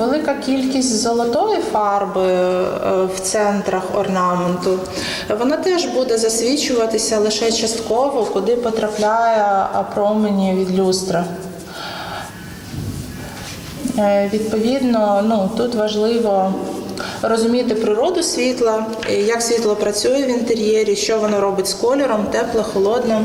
Велика кількість золотої фарби е, в центрах орнаменту. Вона теж буде засвічуватися лише частково, куди потрапляє промені від люстра. Е, Відповідно, ну тут важливо розуміти природу світла, як світло працює в інтер'єрі, що воно робить з кольором, тепло, холодно,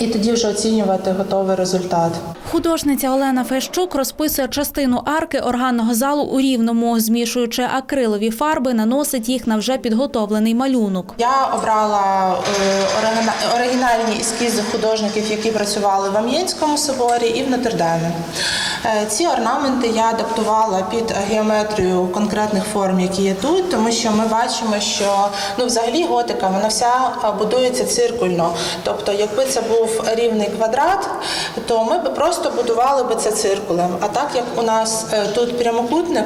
і тоді вже оцінювати готовий результат. Художниця Олена Фещук розписує частину арки органного залу у рівному, змішуючи акрилові фарби, наносить їх на вже підготовлений малюнок. Я обрала е, оригінальні ескізи художників, які працювали в Ам'єнському соборі і в Нотр-Дамі. Е, Ці орнаменти я адаптувала під геометрію конкретних форм, які є тут, тому що ми бачимо, що ну, взагалі готика вона вся е, будується циркульно. Тобто, якби це був рівний квадрат, то ми б просто будували би це циркулем. А так як у нас е, тут прямокутник,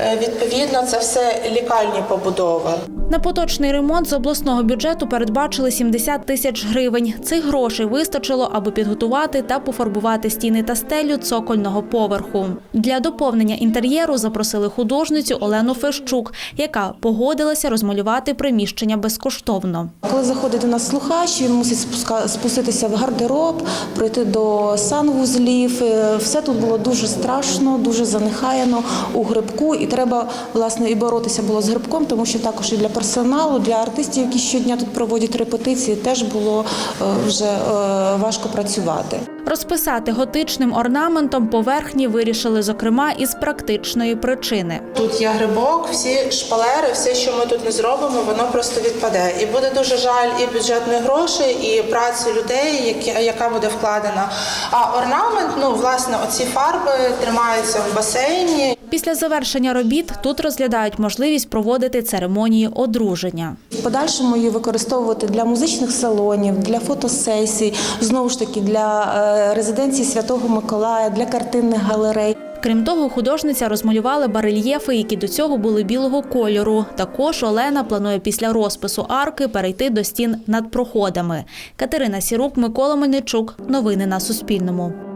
е, відповідно, це все лікальні побудови. На поточний ремонт з обласного бюджету передбачили 70 тисяч гривень. Цих грошей вистачило, аби підготувати та пофарбувати стіни та стелю цокольного поверху. Для доповнення інтер'єру запросили художницю Олену Фещук, яка погодилася розмалювати приміщення безкоштовно. Коли заходить до нас слухач, він мусить спуска- спуститися в гардероб, пройти до санвузлів. Е, Все тут було дуже страшно, дуже занехаяно у грибку, і треба власне і боротися було з грибком, тому що також і для персоналу, для артистів, які щодня тут проводять репетиції, теж було е, вже е, важко працювати. Розписати готичним орнаментом поверхні вирішили, зокрема, із практичної причини. Тут є грибок, всі шпалери, все, що ми тут не зробимо, воно просто відпаде. І буде дуже жаль і бюджетних грошей, і праці людей, які, яка буде вкладена. А орнамент, ну власне, оці фарби тримаються в басейні. Після завершення робіт тут розглядають можливість проводити церемонії одруження. В подальшому її використовувати для музичних салонів, для фотосесій, знову ж таки для е, резиденції Святого Миколая, для картинних галерей. Крім того, художниця розмалювала барельєфи, які до цього були білого кольору. Також Олена планує після розпису арки перейти до стін над проходами. Катерина Сірук, Микола Мельничук. Новини на Суспільному.